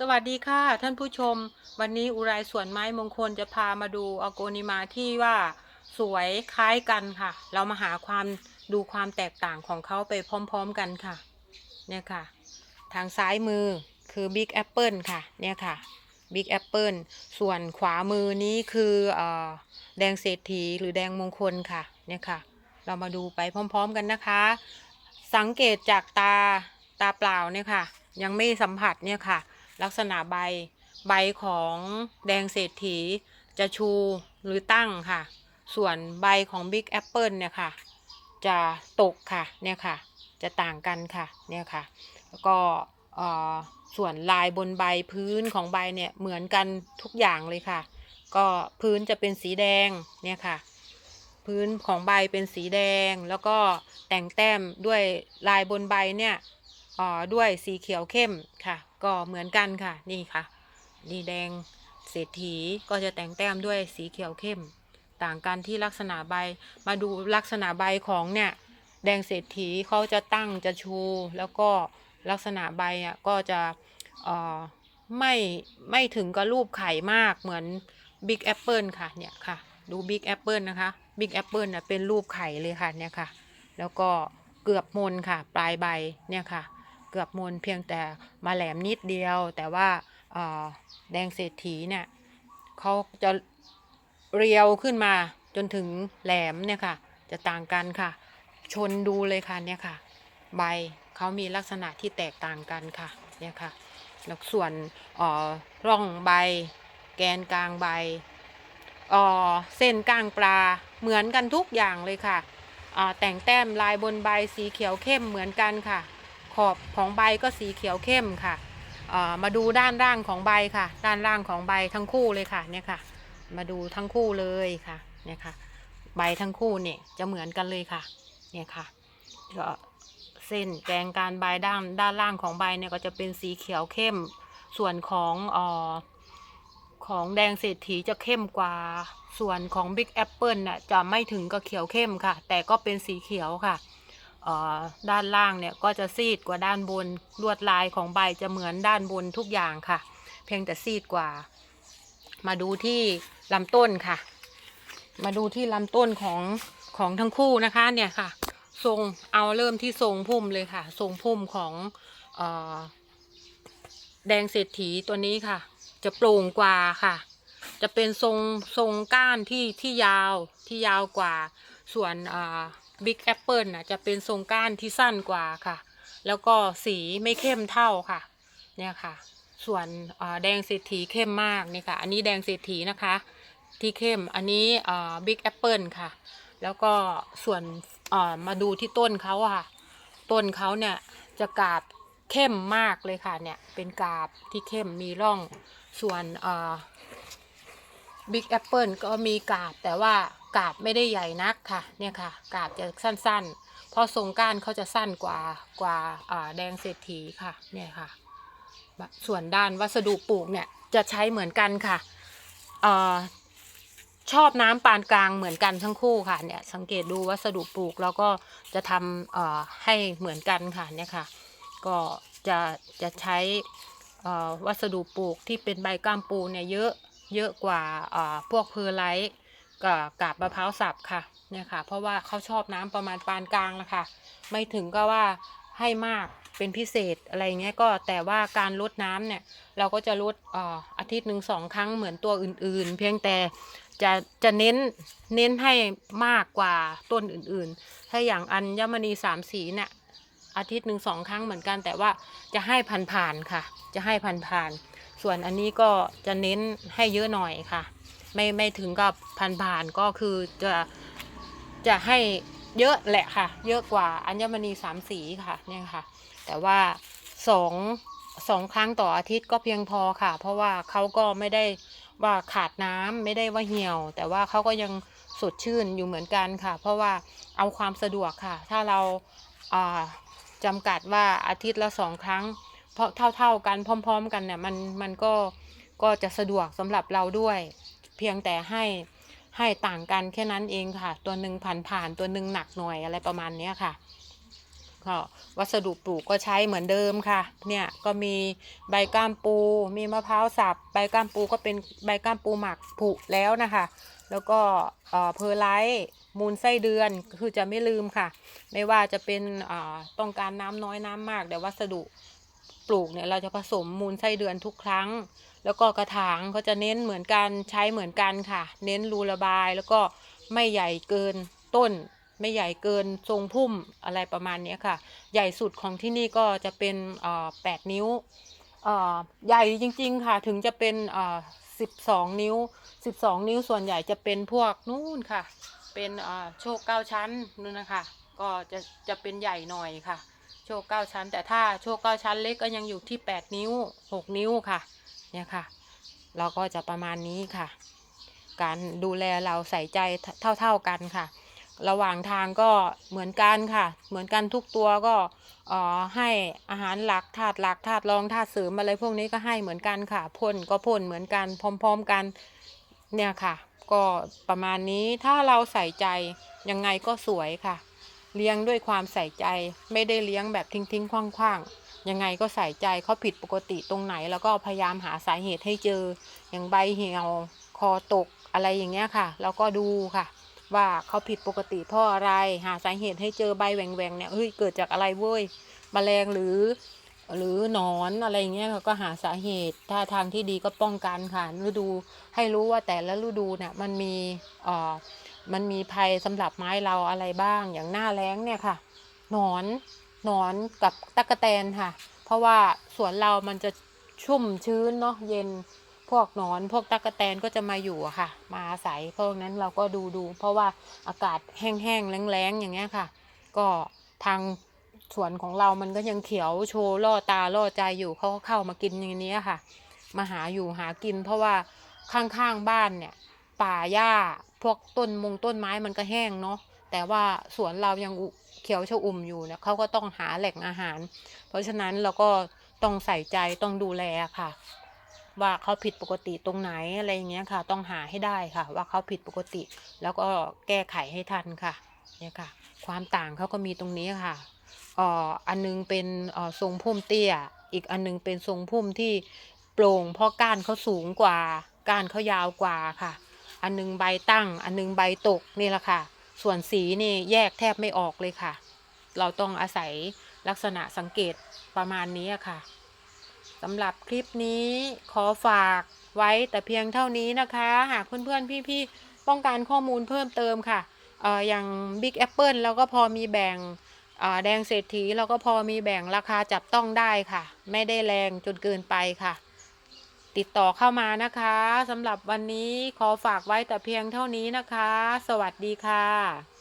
สวัสดีค่ะ ท่านผู้ชม วันนี้อุไรสวนไม้มงคลจะพามาดูอโกนิมาที่ว่าสวยคล้ายกันค่ะ เรามาหาความดูความแตกต่างของเขาไปพร้อมๆกันค่ะ เนี่ยค่ะ ทางซ้ายมือคือ Big Apple ค่ะ เนี่ยค่ะ Big Apple ส่วนขวามือนี้คือเออแดงเศรษฐีหรือแดงมงคลค่ะ เนี่ยค่ะ เรามาดูไปพร้อมๆกันนะคะ สังเกตจากตาตาเปล่าเนี่ยค่ะ ยังไม่สัมผัสเนี่ยค่ะ ลักษณะใบ ใบของแดงเศรษฐีจะชูหรือตั้งค่ะ ส่วนใบของ Big Apple เนี่ยค่ะ จะตกค่ะ เนี่ยค่ะ จะต่างกันค่ะ เนี่ยค่ะ แล้วก็เอ่อส่วนลายบนใบพื้นของใบเนี่ยเหมือนกันทุกอย่างเลยค่ะ ก็พื้นจะเป็นสีแดง เนี่ยค่ะ พื้นของใบเป็นสีแดง แล้วก็แต่งแต้มด้วยลายบนใบเนี่ยเอ่อด้วยสีเขียวเข้มค่ะ ก็เหมือนกันค่ะ นี่ค่ะ นี่แดงเศรษฐีก็จะแต่งแต้มด้วยสีเขียวเข้ม ต่างกันที่ลักษณะใบ มาดูลักษณะใบของเนี่ย แดงเศรษฐีเขาจะตั้งจะชู แล้วก็ลักษณะใบอะก็จะเอ่อไม่ไม่ถึงกับรูปไข่มากเหมือน Big Apple ค่ะเนี่ยค่ะดู Big Apple นะคะ Big Apple น่ะเป็นรูปไข่เลยค่ะเนี่ยค่ะ แล้วก็เกือบมนค่ะ ปลายใบเนี่ยค่ะ กือบมนเพียงแต่มาแหลมนิดเดียว แต่ว่าแดงเศรษฐีเนี่ยเขาจะเรียวขึ้นมาจนถึงแหลมเนี่ยค่ะ จะต่างกันค่ะ ชนดูเลยค่ะเนี่ยค่ะ ใบเขามีลักษณะที่แตกต่างกันค่ะเนี่ยค่ะแล้วส่วนออร่องใบ แกนกลางใบเส้นกลางปลาเหมือนกันทุกอย่างเลยค่ะ แต่งแต้มลายบนใบสีเขียวเข้มเหมือนกันค่ะ ขอบของใบก็สีเขียวเข้มค่ะามาดูด้านล่างของใบค่ะ ด้านล่างของใบทั้งคู่เลยค่ะเนี่ยค่ะ มาดูทั้งคู่เลยค่ะเนี่ยค่ะ ใบทั้งคู่เนี่ยจะเหมือนกันเลยค่ะเนี่ยค่ะก็เส้นแกงการใบด้านด้านล่างของใบเนี่ยก็จะเป็นสีเขียวเข้ม ส่วนของออของแดงเศรษฐีจะเข้มกว่า ส่วนของ Big Apple น่ะจะไม่ถึงกับเขียวเข้มค่ะ แต่ก็เป็นสีเขียวค่ะ ด้านล่างเนี่ยก็จะซีดกว่าด้านบนลวดลายของใบจะเหมือนด้านบนทุกอย่างค่ะ เพียงแต่ซีดกว่า มาดูที่ลำต้นค่ะ มาดูที่ลำต้นของของทั้งคู่นะคะเนี่ยค่ะ ทรงเอาเริ่มที่ทรงพุ่มเลยค่ะ ทรงพุ่มของอแดงเศรษฐีตัวนี้ค่ะ จะโปร่งกว่าค่ะ จะเป็นทรงทรงก้านที่ที่ยาวที่ยาวกว่าส่วน บิ๊กแอปเปิลน่ะจะเป็นทรงก้านที่สั้นกว่าค่ะ แล้วก็สีไม่เข้มเท่าค่ะ เนี่ยค่ะ ส่วนแดงเศรษฐีเข้มมากนี่ค่ะ อันนี้แดงเศรษฐีนะคะ ที่เข้ม อันนี้บิ๊กแอปเปิลค่ะ แล้วก็ส่วนมาดูที่ต้นเขาค่ะ ต้นเขาเนี่ยจะกาบเข้มมากเลยค่ะเนี่ย เป็นกาบที่เข้มมีร่อง ส่วนบิ๊กแอปเปิลก็มีกาบแต่ว่า กาบไม่ได้ใหญ่นักค่ะ เนี่ยค่ะ กาบจะสั้นๆ เพราะทรงก้านเขาจะสั้นกว่ากว่าแดงเศรษฐีค่ะ เนี่ยค่ะ ส่วนด้านวัสดุปลูกเนี่ยจะใช้เหมือนกันค่ะออชอบน้ำปานกลางเหมือนกันทั้งคู่ค่ะเนี่ยสังเกตดูวัสดุปลูกแล้วก็จะทำให้เหมือนกันค่ะเนี่ยค่ะ ก็จะจะใช้วัสดุปลูกที่เป็นใบก้ามปูเนี่ยเยอะเยอะกว่าพวกเพอร์ไลท์ กับกาบมะพร้าวสับค่ะเนี่ยค่ะ เพราะว่าเขาชอบน้ำประมาณปานกลางนะคะ ไม่ถึงก็ว่าให้มากเป็นพิเศษอะไรเงี้ยก็แต่ว่าการลดน้ำเนี่ย เราก็จะลดอ่ออาทิตย์หนึ่งสองครั้งเหมือนตัวอื่นๆ เพียงแต่จะจะเน้นเน้นให้มากกว่าต้นอื่นๆ ถ้าอย่างอัญมณีสามสีเนี่ยอาทิตย์หนึ่งสองครั้งเหมือนกัน แต่ว่าจะให้ผ่านๆค่ะ จะให้ผ่านๆส่วนอันนี้ก็จะเน้นให้เยอะหน่อยค่ะ ไม่ไม่ถึงกับผ่านๆก็คือจะจะให้เยอะแหละค่ะ เยอะกว่าอัญมณีสามสีค่ะเนี่ยค่ะ แต่ว่าสองสองครั้งต่ออาทิตย์ก็เพียงพอค่ะ เพราะว่าเขาก็ไม่ได้ว่าขาดน้ำไม่ได้ว่าเหี่ยว แต่ว่าเขาก็ยังสดชื่นอยู่เหมือนกันค่ะ เพราะว่าเอาความสะดวกค่ะ ถ้าเราอ่าจำกัดว่าอาทิตย์ละสองครั้ง เพราะเท่าๆกันพร้อม ๆ กันเนี่ยมันมันก็ก็จะสะดวกสำหรับเราด้วย เพียงแต่ให้ให้ต่างกันแค่นั้นเองค่ะ ตัวหนึ่งผ่านผ่านตัวหนึ่งหนักหน่อยอะไรประมาณนี้ค่ะก็วัสดุปลูกก็ใช้เหมือนเดิมค่ะ เนี่ยก็มีใบก้ามปู มีมะพร้าวสับ ใบก้ามปูก็เป็นใบก้ามปูหมักผุแล้วนะคะ แล้วก็เอ่อเพอร์ไลท์มูลไส้เดือนคือจะไม่ลืมค่ะ ไม่ว่าจะเป็นอ่าต้องการน้ำน้อยน้ำมาก แต่วัสดุปลูกเนี่ยเราจะผสมมูลไส้เดือนทุกครั้ง แล้วก็กระถางก็จะเน้นเหมือนกันใช้เหมือนกันค่ะ เน้นรูระบายแล้วก็ไม่ใหญ่เกินต้น ไม่ใหญ่เกินทรงพุ่มอะไรประมาณนี้ค่ะ ใหญ่สุดของที่นี่ก็จะเป็นแปดนิ้วใหญ่จริง ๆ ค่ะถึงจะเป็นสสิบสองนิ้วสิบสองนิ้วส่วนใหญ่จะเป็นพวกนู่นค่ะ เป็นโชคเก้าชั้นนู่นนะคะก็จะจะเป็นใหญ่หน่อยค่ะ โชคเก้าชั้น แต่ถ้าโชคเก้าชั้นเล็กก็ยังอยู่ที่แปดนิ้วหกนิ้วค่ะ เนี่ยค่ะ เราก็จะประมาณนี้ค่ะ การดูแลเราใส่ใจเท่าๆกันค่ะ ระหว่างทางก็เหมือนกันค่ะ เหมือนกันทุกตัวก็เอ่อให้อาหารหลักธาตุหลักธาตุรองธาตุเสริมอะไรพวกนี้ก็ให้เหมือนกันค่ะพ่นก็พ่นเหมือนกันพร้อม ๆกันเนี่ยค่ะ ก็ประมาณนี้ถ้าเราใส่ใจยังไงก็สวยค่ะ เลี้ยงด้วยความใส่ใจไม่ได้เลี้ยงแบบทิ้งๆคว่างๆ ยังไงก็ใส่ใจเขาผิดปกติตรงไหน แล้วก็พยายามหาสาเหตุให้เจอ อย่างใบเหี่ยวคอตกอะไรอย่างเงี้ยค่ะ แล้วก็ดูค่ะ ว่าเขาผิดปกติเพราะอะไร หาสาเหตุให้เจอใบแหว่งๆเนี่ยเฮ้ยเกิดจากอะไรเว้ยแมลงหรือ หรือหนอนอะไรอย่างเงี้ยก็หาสาเหตุถ้าทางที่ดีก็ป้องกันค่ะฤดูให้รู้ว่าแต่ละฤดูเนี่ยมันมีเอ่อมันมีภัยสำหรับไม้เราอะไรบ้างอย่างหน้าแล้งเนี่ยค่ะหนอน หนอนกับตะกะแตนค่ะ เพราะว่าสวนเรามันจะชุ่มชื้นเนาะเย็นพวกหนอนพวกตะกะแตนก็จะมาอยู่อะค่ะ มาอาศัยเพราะฉะนั้นเราก็ดูดู เพราะว่าอากาศแห้งๆแล้งๆอย่างเงี้ยค่ะ ก็ทางสวนของเรามันก็ยังเขียวโชว์ล่อตาล่อใจอยู่เขาก็เข้ามากินอย่างนี้ค่ะ มาหาอยู่หากิน เพราะว่าข้างๆบ้านเนี่ย ป่าหญ้าพวกต้นมงต้นไม้มันก็แห้งเนาะ แต่ว่าสวนเรายังเขียวชอุ่มอยู่เนี่ยเขาก็ต้องหาแหล่งอาหาร เพราะฉะนั้นเราก็ต้องใส่ใจต้องดูแลค่ะ ว่าเขาผิดปกติตรงไหนอะไรอย่างเงี้ยค่ะ ต้องหาให้ได้ค่ะ ว่าเขาผิดปกติ แล้วก็แก้ไขให้ทันค่ะเนี่ยค่ะ ความต่างเขาก็มีตรงนี้ค่ะอ่ออันนึงเป็นอ่อทรงพุ่มเตี้ย อีกอันนึงเป็นทรงพุ่มที่โปร่งเพราะก้านเขาสูงกว่า ก้านเขายาวกว่าค่ะ อันนึงใบตั้ง อันนึงใบตกนี่แหละค่ะ ส่วนสีนี่แยกแทบไม่ออกเลยค่ะ เราต้องอาศัยลักษณะสังเกตประมาณนี้ค่ะสำหรับคลิปนี้ขอฝากไว้แต่เพียงเท่านี้นะคะ หากเพื่อนๆ พี่ๆ ต้องการข้อมูลเพิ่มเติมค่ะอออย่าง Big Apple เราก็พอมีแบ่งแดงเศรษฐีเราก็พอมีแบ่งราคาจับต้องได้ค่ะ ไม่ได้แรงจนเกินไปค่ะ ติดต่อเข้ามานะคะสำหรับวันนี้ขอฝากไว้แต่เพียงเท่านี้นะคะ สวัสดีค่ะ